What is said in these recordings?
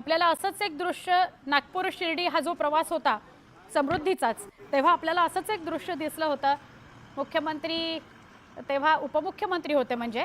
आपल्याला असंच एक दृश्य नागपूर शिर्डी हा जो प्रवास होता समृद्धीचाच तेव्हा आपल्याला असंच एक दृश्य दिसलं होतं. मुख्यमंत्री तेव्हा उपमुख्यमंत्री होते म्हणजे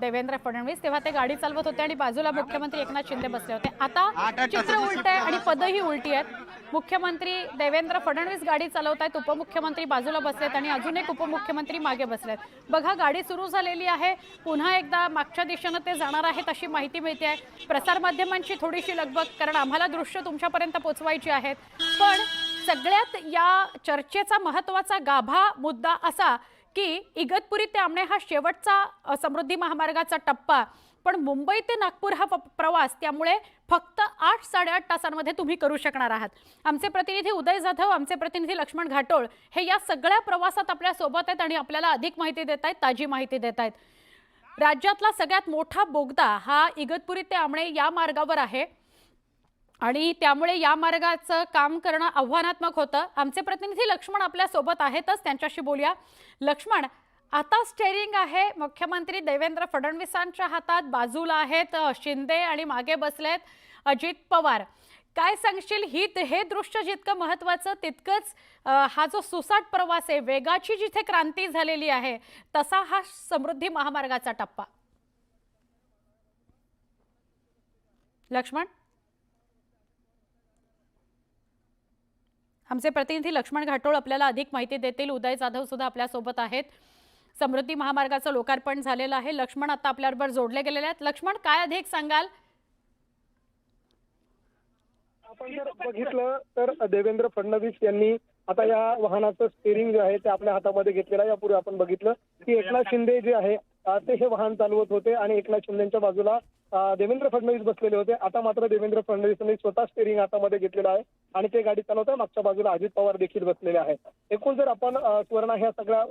देवेंद्र फडणवीस. तेव्हा ते गाडी चालवत होते आणि बाजूला मुख्यमंत्री एकनाथ शिंदे बसले होते. आता चित्र उलट आहे आणि पदही उलटी आहेत. मुख्यमंत्री देवेंद्र फडणवीस गाडी चालवत आहेत उपमुख्यमंत्री बाजूला बसलेत आणि अजून एक उपमुख्यमंत्री मागे बसलेत. बघा गाडी सुरू झालेली आहे. पुन्हा एकदा मागच्या दिशेनं ते जाणार आहेत अशी माहिती मिळते आहे. प्रसारमाध्यमांची थोडीशी लगबग कारण आम्हाला दृश्य तुमच्यापर्यंत पोचवायची आहेत. पण सगळ्यात या चर्चेचा महत्त्वाचा गाभा मुद्दा असा की इगतपुरी ते आमणे हा शेवटचा समृद्धी महामार्गाचा टप्पा. पण मुंबई ते नागपूर हा प- प्रवास त्यामुळे फक्त आठ साडेआठ तासांमध्ये तुम्ही करू शकणार आहात. आमचे प्रतिनिधी उदय जाधव आमचे प्रतिनिधी लक्ष्मण घाटोळ हे या सगळ्या प्रवासात आपल्यासोबत आहेत आणि आपल्याला अधिक माहिती देत आहेत ताजी माहिती देत आहेत. राज्यातला सगळ्यात मोठा बोगदा हा इगतपुरी ते आमणे या मार्गावर आहे. आणि त्यामुळे या मार्गाचं काम करणं आव्हानात्मक होतं. आमचे प्रतिनिधी लक्ष्मण आपल्यासोबत आहेतच त्यांच्याशी बोलूया. लक्ष्मण आता स्टेरिंग आहे मुख्यमंत्री देवेंद्र फडणवीसांच्या हातात बाजूला आहेत शिंदे आणि मागे बसलेत अजित पवार. काय सांगशील ही हे दृश्य जितकं महत्वाचं तितकंच हा जो सुसाट प्रवास आहे वेगाची जिथे क्रांती झालेली आहे तसा हा समृद्धी महामार्गाचा टप्पा. लक्ष्मण? आमचे प्रतिनिधी लक्ष्मण घाटोळ आपल्याला अधिक माहिती देतील. उदय जाधव सुद्धा आपल्यासोबत आहेत. समृद्धी महामार्गाचं लोकार्पण झालेलं आहे. लक्ष्मण आता आपल्याबरोबर जोडले गेलेले आहेत. लक्ष्मण काय अधिक सांगाल? आपण जर बघितलं तर देवेंद्र फडणवीस यांनी आता या वाहनाचं स्टेरिंग जे आहे ते आपल्या हातामध्ये घेतलेलं आहे. यापूर्वी आपण बघितलं की एकनाथ शिंदे जे आहे ते हे वाहन चालवत होते आणि एकनाथ शिंदेच्या बाजूला देवेंद्र फडणवीस बसलेले होते. आता मात्र देवेंद्र फडणवीसांनी स्वतः स्टेरिंग हातामध्ये घेतलेलं आहे आणि ते गाडी चालवताना मागच्या बाजूला अजित पवार देखील बसलेले आहेत. एकूण जर आपण सुवर्णा ह्या सगळ्या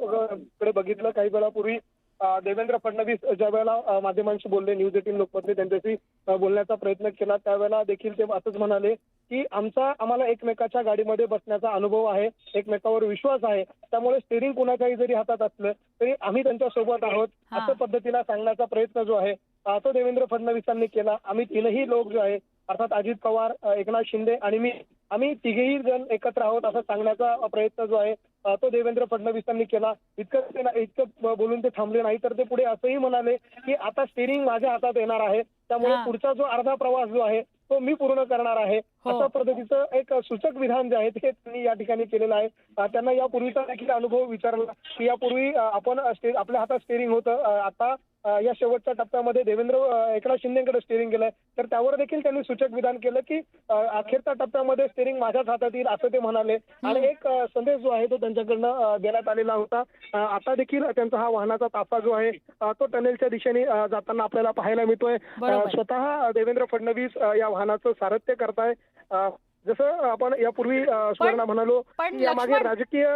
कडे बघितलं काही वेळापूर्वी देवेंद्र फडणवीस ज्या वेळेला माध्यमांशी बोलले न्यूज एटीन लोकमतने त्यांच्याशी बोलण्याचा प्रयत्न केला त्यावेळेला देखील ते असंच म्हणाले की आमचा आम्हाला एकमेकाच्या गाडीमध्ये बसण्याचा अनुभव आहे एकमेकावर विश्वास आहे त्यामुळे स्टेअरिंग कुणाच्याही जरी हातात असलं तरी आम्ही त्यांच्यासोबत आहोत. असं पद्धतीला सांगण्याचा प्रयत्न जो आहे तो देवेंद्र फडणवीसांनी केला आम्ही तीनही लोक जो आहे अर्थात अजित पवार एकनाथ शिंदे आणि मी आम्ही तिघेही जण एकत्र आहोत असं सांगण्याचा प्रयत्न जो आहे तो देवेंद्र फडणवीसांनी केला. इतकं ते ना- इतकं बोलून ते थांबले नाही तर ते पुढे असंही म्हणाले की आता स्टेअरिंग माझ्या हातात येणार आहे. त्यामुळे. पुढचा जो अर्धा प्रवास जो आहे तो मी पूर्ण करणार आहे. हो. अशा पद्धतीचं एक सूचक विधान जे आहे ते त्यांनी या ठिकाणी केलेलं आहे. त्यांना यापूर्वीचा देखील अनुभव विचारला की यापूर्वी आपण आपल्या हातात स्टेअरिंग होतं. आता या शेवटच्या टप्प्यामध्ये देवेंद्र एकनाथ शिंदेकडे स्टेअरिंग गेलंय तर त्यावर देखील त्यांनी सूचक विधान केलं की अखेरच्या टप्प्यामध्ये स्टेअरिंग माझ्याच हातात येईल असं ते म्हणाले. आणि एक संदेश जो आहे तो त्यांच्याकडनं देण्यात आलेला होता. आता देखील त्यांचा हा वाहनाचा ताफा जो आहे तो टनेलच्या दिशेने जाताना आपल्याला पाहायला मिळतोय. स्वतः देवेंद्र फडणवीस या वाहनाचं सारथ्य करताय. जसं आपण यापूर्वी सुवर्णा म्हणालो यामागे राजकीय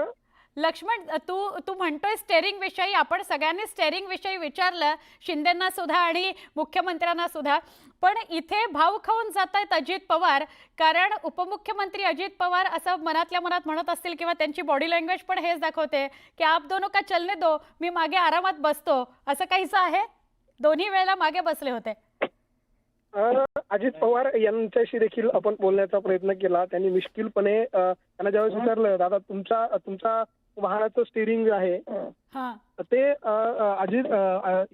लक्ष्मण तू तू म्हणतोय स्टेअरिंग विषयी. आपण सगळ्यांनी स्टेअरिंग विषयी विचारलं. शिंदेना सुद्धा आणि मुख्यमंत्र्यांना सुद्धा. पण इथे भाव खाऊन जात आहेत अजित पवार. कारण उपमुख्यमंत्री अजित पवार असं मनातल्या मनात म्हणत असतील किंवा त्यांची बॉडी लँग्वेज पण हेच दाखवते की आप दोनों का चलने दो? मी मागे आरामात बसतो. असं काहीसं आहे? दोन्ही वेळेला मागे बसले होते. अजित पवार यांच्याशी देखील आपण बोलण्याचा प्रयत्न केला. त्यांनी मिश्किलपणे त्यांना ज्यावेळेस विचारलं दादा तुमच्या तुमच्या वाहनाचं स्टेअरिंग जे आहे हा. ते अजित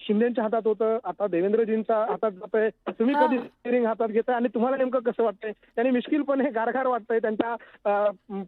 शिंदेच्या हातात होतं आता देवेंद्रजींच्या हातात जातंय. तुम्ही हा. कधी स्टेअरिंग हातात घेताय? आणि तुम्हाला नेमकं कसं वाटतंय? त्यांनी मिश्किलपणे गारगार वाटतंय. त्यांच्या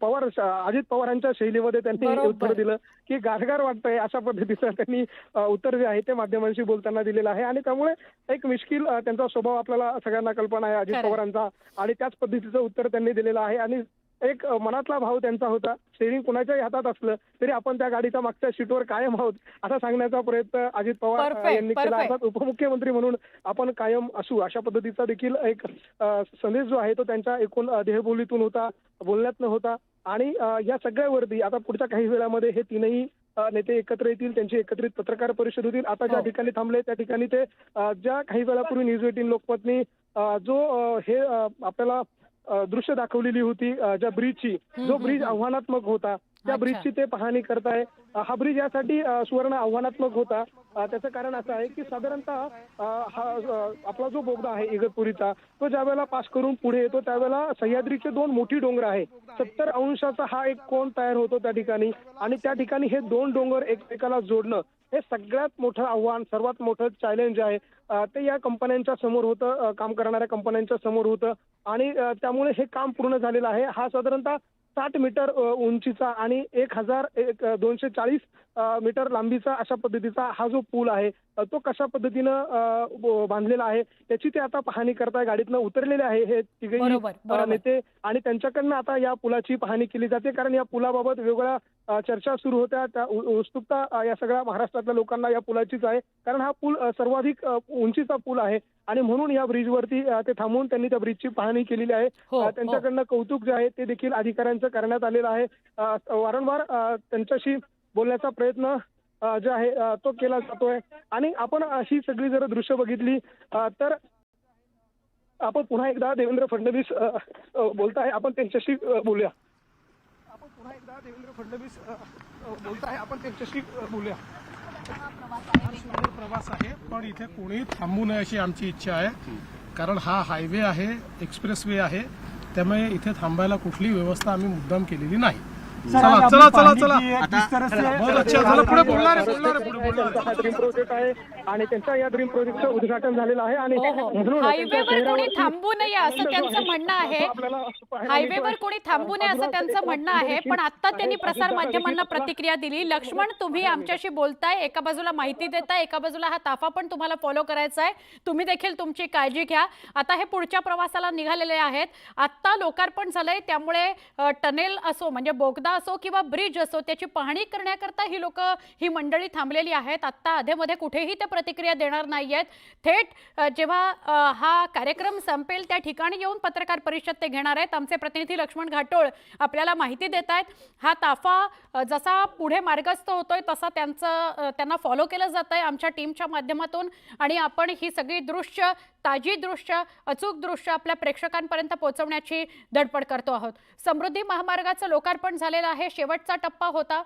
पवार अजित पवारांच्या शैलीमध्ये त्यांनी. उत्तर दिलं की गारगार वाटतंय अशा पद्धतीचं त्यांनी उत्तर जे आहे ते माध्यमांशी बोलताना दिलेलं आहे. आणि त्यामुळे एक मिश्किल त्यांचा स्वभाव आपल्याला सगळ्यांना कल्पना आहे अजित. पवारांचा. आणि त्याच पद्धतीचं उत्तर त्यांनी दिलेलं आहे. आणि एक मनातला भाव त्यांचा होता स्टेअरिंग कुणाच्याही हातात असलं तरी आपण त्या गाडीच्या मागच्या सीटवर कायम आहोत असा सांगण्याचा प्रयत्न अजित पवार यांनी केला. अर्थात उपमुख्यमंत्री म्हणून आपण कायम असू अशा पद्धतीचा देखील एक संदेश जो आहे तो त्यांच्या एकूण देहबोलीतून होता बोलण्यातनं होता आणि या सगळ्यावरती आता पुढच्या काही वेळामध्ये हे तीनही नेते एकत्र येतील त्यांची एकत्रित पत्रकार परिषद होतील आता ज्या हो. ठिकाणी थांबले त्या ठिकाणी ते ज्या काही वेळापूर्वी न्यूज एटीन लोकमतनी जो हे आपल्याला दृश्य दाखवलेली होती. ज्या ब्रिजची जो ब्रिज आव्हानात्मक होता. त्या. ब्रिजची ते पाहणी करताय. हा ब्रिज यासाठी सुवर्ण आव्हानात्मक होता. त्याचं कारण असं आहे की साधारणतः हा आपला जो बोगदा आहे इगतपुरीचा तो ज्यावेळेला पास करून पुढे येतो त्यावेळेला सह्याद्रीचे दोन मोठी डोंगर आहे. सत्तर अंशाचा हा एक कोण तयार होतो त्या ठिकाणी. आणि त्या ठिकाणी हे दोन डोंगर एकमेकाला जोडणं हे सगळ्यात मोठं आव्हान सर्वात मोठं चॅलेंज आहे. ते या कंपन्यांच्या समोर होतं. काम करणाऱ्या कंपन्यांच्या समोर होतं. आणि त्यामुळे हे काम पूर्ण झालेलं आहे. हा साधारणतः साठ मीटर उंचीचा आणि एक हजार एक दोनशे चाळीस मीटर लांबीचा अशा पद्धतीचा हा जो पूल आहे तो कशा पद्धतीनं बांधलेला आहे त्याची ते आता पाहणी करताय गाडीतनं उतरलेले आहे हे तिघेही बरोबर. नेते आणि त्यांच्याकडनं आता या पुलाची पाहणी केली जाते कारण या पुलाबाबत वेगवेगळ्या चर्चा सुरू होत्या त्या उत्सुकता या सगळ्या महाराष्ट्रातल्या लोकांना या पुलाचीच आहे कारण हा पूल सर्वाधिक उंचीचा पूल आहे आणि म्हणून या ब्रिजवरती ते थांबून त्यांनी त्या ब्रिजची पाहणी केलेली आहे. हो, हो. त्यांच्याकडनं कौतुक जे आहे ते देखील अधिकाऱ्यांचं करण्यात आलेलं आहे. वारंवार त्यांच्याशी बोलण्याचा प्रयत्न जे आहे तो केला जातोय. आणि आपण अशी सगळी जर दृश्य बघितली तर आपण पुन्हा एकदा देवेंद्र फडणवीस अ, बोलताय. आपण त्यांच्याशी बोलूया. आपण पुन्हा एकदा देवेंद्र फडणवीस अ, बोलताय. आपण त्यांच्याशी बोलूया. प्रवास आहे पण इथे कोणीही थांबू नये अशी आमची इच्छा आहे. कारण हा हायवे आहे एक्सप्रेस वे आहे. त्यामुळे इथे थांबायला कुठली व्यवस्था आम्ही मुद्दाम केलेली नाही. चला चला चला चला बहुत अच्छा झालं पुढे बोलणार आहे बोलणार आहे पुढे बोलणार आहे. त्यांचा हा ड्रीम प्रोजेक्ट आहे आणि त्यांच्या या ड्रीम प्रोजेक्टचं उद्घाटन झालेलं आहे आणि हो हो म्हणून हायवेवर त्यांच्या कोणी चेहऱ्यावरती थांबू नये असं त्यांचं म्हणणं आहे आपल्याला पाहायला हायवेवर. कोणी थांबू नये असं त्यांचं म्हणणं आहे पण आता त्यांनी प्रसार माध्यमांना प्रतिक्रिया दिली लक्ष्मण तुम्ही आमच्याशी बोलताय एका बाजूला माहिती देताय एका बाजूला हा ताफा पण तुम्हाला फॉलो करायचा आहे तुम्ही देखील तुमची काळजी घ्या आता हे पुढच्या प्रवासाला निघालेले आहेत आत्ता लोकार्पण झालंय त्यामुळे अ, टनेल असो म्हणजे बोगदा असो किंवा ब्रिज असो त्याची पाहणी करण्याकरता ही लोक ही मंडळी थांबलेली आहेत. आत्ता अधेमध्ये कुठेही ते प्रतिक्रिया देणार नाही आहेत थेट जेव्हा हा कार्यक्रम संपेल त्या ठिकाणी येऊन पत्रकार परिषद ते घेणार आहेत. आमचे प्रतिनिधी लक्ष्मण घाटोळ आपल्याला माहिती देत आहेत. हा ताफा जसा पुढे मार्गस्थ होतोय तसा त्यांचं त्यांना फॉलो केलं जात आहे आमच्या टीमच्या माध्यमातून. आणि आपण ही सगळी दृश्य ताजी दृश्य अचूक दृश्य आपल्या प्रेक्षकांपर्यंत पोहोचवण्याची धडपड करतो आहोत. समृद्धी महामार्गाचं लोकार्पण झालेलं आहे. शेवटचा टप्पा होता.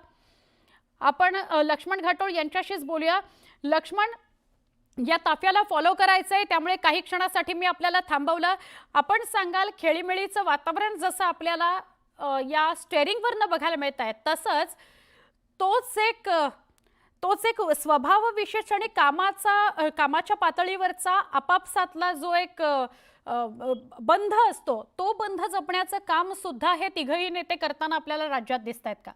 आपण लक्ष्मण घाटोळ यांच्याशीच बोलूया. लक्ष्मण या ताफ्याला फॉलो करायचं आहे त्यामुळे काही क्षणासाठी मी आपल्याला थांबवलं. आपण सांगाल खेळीमेळीचं वातावरण जसं आपल्याला या स्टेअरिंगवरनं बघायला मिळत आहे तसंच तोच एक तोच एक स्वभाव विशेष आणि कामाचा कामाच्या पातळीवरचा आपापसातला जो एक बंध असतो तो बंध जपण्याचं काम सुद्धा हे तिघही नेते करताना आपल्याला राज्यात दिसत आहेत का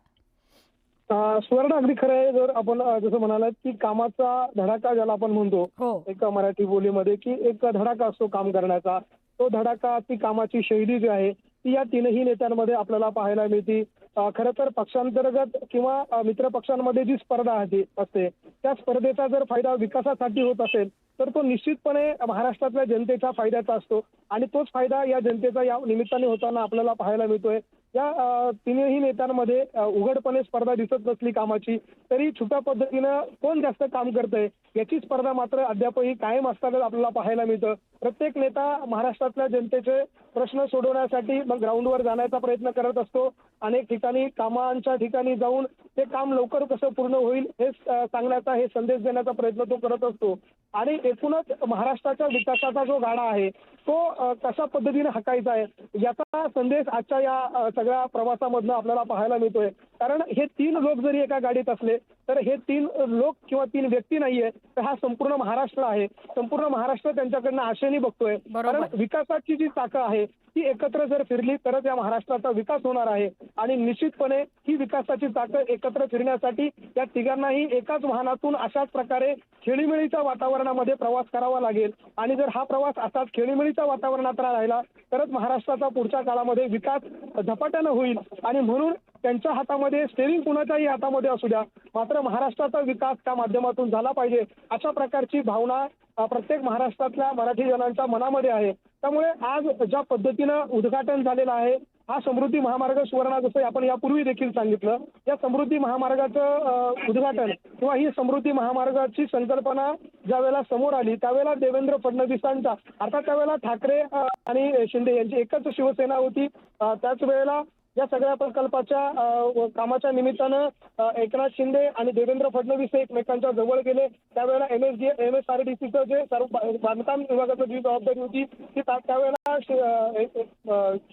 सुवर्ण अगदी खरं आहे. जर आपण जसं म्हणालात की कामाचा धडाका ज्याला आपण म्हणतो हो. एक मराठी बोलीमध्ये की एक धडाका असतो काम करण्याचा. तो धडाका ती कामाची शैली जी आहे ती या तीनही नेत्यांमध्ये आपल्याला पाहायला मिळते. खरं तर पक्षांतर्गत किंवा मित्र पक्षांमध्ये जी स्पर्धा असते त्या स्पर्धेचा जर फायदा विकासासाठी होत असेल तर तो निश्चितपणे महाराष्ट्रातल्या जनतेच्या फायद्याचा असतो. आणि तोच फायदा या जनतेचा या निमित्ताने होताना आपल्याला पाहायला मिळतोय. या तिन्ही नेत्यांमध्ये उघडपणे स्पर्धा दिसत नसली कामाची तरी छुप्या पद्धतीनं कोण जास्त काम करतंय याची स्पर्धा मात्र अद्यापही कायम असताना आपल्याला पाहायला मिळतं. प्रत्येक नेता महाराष्ट्रातल्या जनतेचे प्रश्न सोडवण्यासाठी मग ग्राउंडवर जाण्याचा प्रयत्न करत असतो. अनेक ठिकाणी कामांच्या ठिकाणी जाऊन ते काम लवकर कसं पूर्ण होईल हे सांगण्याचा हे संदेश देण्याचा प्रयत्न तो करत असतो. आणि एकूणच महाराष्ट्राच्या विकासाचा जो गाडा आहे तो कशा पद्धतीने हाकायचा आहे याचा संदेश आजच्या या सगळ्या प्रवासामधनं आपल्याला पाहायला मिळतोय. कारण हे तीन लोक जरी एका गाडीत असले तर हे तीन लोक किंवा तीन व्यक्ती नाहीये तर हा संपूर्ण महाराष्ट्र आहे. संपूर्ण महाराष्ट्र त्यांच्याकडनं आशेने बघतोय. कारण विकासाची जी चाकं आहे ती एकत्र जर फिरली तरच या महाराष्ट्राचा विकास होणार आहे. आणि निश्चितपणे ही विकासाची चाकं एकत्र फिरण्यासाठी या तिघांनाही एकाच वाहनातून अशाच प्रकारे खेळीमेळीच्या वातावरणामध्ये प्रवास करावा लागेल. आणि जर हा प्रवास असाच खेळीमेळीच्या वातावरणात राहिला तरच महाराष्ट्राचा पुढच्या काळामध्ये विकास झपाट्यानं होईल. आणि म्हणून त्यांच्या हातामध्ये स्टेरिंग कुणाच्याही हातामध्ये असू द्या मात्र महाराष्ट्राचा विकास त्या माध्यमातून झाला पाहिजे अशा प्रकारची भावना प्रत्येक महाराष्ट्रातल्या मराठी जणांच्या मनामध्ये आहे. त्यामुळे आज ज्या पद्धतीनं उद्घाटन झालेलं आहे हा समृद्धी महामार्ग सुवर्णा जसं आपण यापूर्वी देखील सांगितलं या समृद्धी महामार्गाचं उद्घाटन किंवा ही समृद्धी महामार्गाची संकल्पना ज्यावेळेला समोर आली त्यावेळेला देवेंद्र फडणवीसांचा अर्थात त्यावेळेला ठाकरे आणि शिंदे यांची एकच शिवसेना होती. त्याच वेळेला या सगळ्या प्रकल्पाच्या कामाच्या निमित्तानं एकनाथ शिंदे आणि देवेंद्र फडणवीस एकमेकांच्या जवळ गेले. त्यावेळेला M S D M S R D सीचं जे सर्व बांधकाम विभागाची जी जबाबदारी होती ती त्या- त्यावेळेला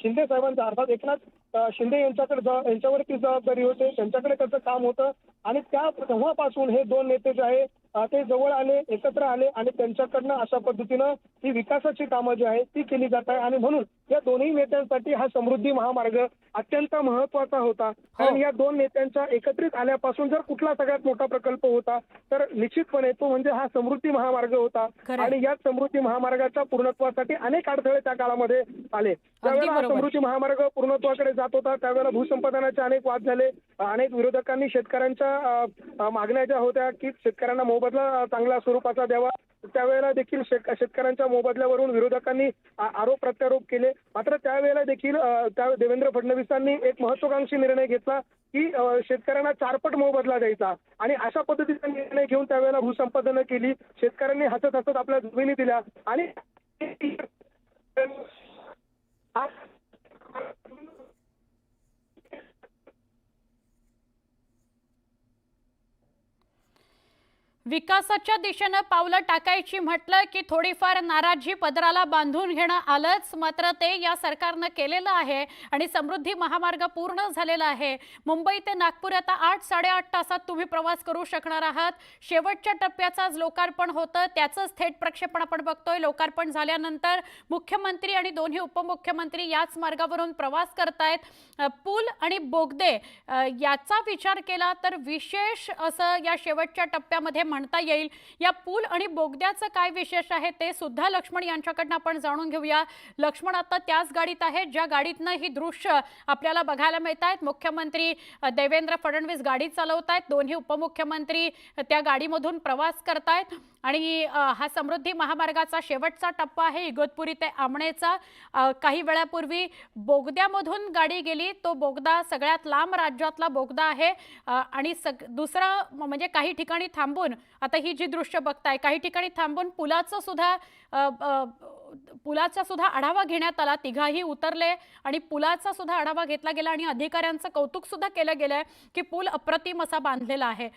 शिंदे साहेबांचा अर्थात एकनाथ शिंदे यांच्याकडे यांच्यावर ती जबाबदारी होते त्यांच्याकडे त्याचं काम होतं. आणि त्या तेव्हापासून हे दोन नेते जे आहे ते जवळ आले एकत्र आले आणि त्यांच्याकडनं अशा पद्धतीनं ही विकासाची कामं जी आहे ती केली जात आहे आणि म्हणून या दोन्ही नेत्यांसाठी हा समृद्धी महामार्ग अत्यंत महत्त्वाचा होता. कारण या दोन नेत्यांच्या एकत्रित आल्यापासून जर कुठला सगळ्यात मोठा प्रकल्प होता तर निश्चितपणे तो म्हणजे हा समृद्धी महामार्ग होता. आणि या समृद्धी महामार्गाच्या पूर्णत्वासाठी अनेक अडथळे त्या काळामध्ये आले. त्यावेळेला हा. समृद्धी महामार्ग पूर्णत्वाकडे जात होता त्यावेळेला भूसंपादनाचे अनेक वाद झाले. अनेक विरोधकांनी शेतकऱ्यांच्या मागण्या ज्या होत्या की शेतकऱ्यांना मोबदला चांगल्या स्वरूपाचा द्यावा त्यावेळेला देखील शेत- शेतकऱ्यांच्या मोबदल्यावरून विरोधकांनी आरोप प्रत्यारोप केले. मात्र त्यावेळेला देखील त्या देवेंद्र फडणवीसांनी एक महत्वाकांक्षी निर्णय घेतला की शेतकऱ्यांना चारपट मोबदला द्यायचा. आणि अशा पद्धतीचा निर्णय घेऊन त्यावेळेला भूसंपादनं केली. शेतकऱ्यांनी हसत हसत आपल्या जमिनी दिल्या. आणि विकासाच्या दिशेनं पावलं टाकायची म्हटलं की थोडीफार नाराजी पदराला बांधून घेणं आलंच. मात्र ते या सरकारनं केलेलं आहे आणि समृद्धी महामार्ग पूर्ण झालेला आहे. मुंबई ते नागपूर आता आठ साडेआठ तासात तुम्ही प्रवास करू शकणार आहात. शेवटच्या टप्प्याचं आज लोकार्पण होतं. त्याचंच थेट प्रक्षेपण आपण बघतोय. लोकार्पण झाल्यानंतर मुख्यमंत्री आणि दोन्ही उपमुख्यमंत्री याच मार्गावरून प्रवास करतायत. पूल आणि बोगदे याचा विचार केला तर विशेष असं या शेवटच्या टप्प्यामध्ये म्हणता येईल. या पूल आणि बोगद्याचं काय विशेष आहे ते सुद्धा लक्ष्मण यांच्याकडनं आपण जाणून घेऊया. लक्ष्मण आता त्याच गाडीत आहेत ज्या गाडीतनं ही दृश्य आपल्याला बघायला मिळत आहेत मुख्यमंत्री देवेंद्र फडणवीस गाडी चालवत आहेत दोन्ही उपमुख्यमंत्री त्या गाडीमधून प्रवास करतायत. आणि हा समृद्धी महामार्गाचा शेवटचा टप्पा आहे इगतपुरी ते आमणेचा. काही वेळापूर्वी बोगद्यामधून गाडी गेली. तो बोगदा सगळ्यात लांब राज्यातला बोगदा आहे. आणि सग दुसरं म्हणजे काही ठिकाणी थांबून आता ही जी दृश्य बघताय काही ठिकाणी थांबून पुलाचं सुद्धा पुलाचा सुद्धा आढावा घेण्यात आला. तिघाही उतरले आणि पुलाचा सुद्धा आढावा घेतला गेला आणि अधिकाऱ्यांचं कौतुक सुद्धा केलं गेलं की पूल अप्रतिम असा बांधलेला आहे.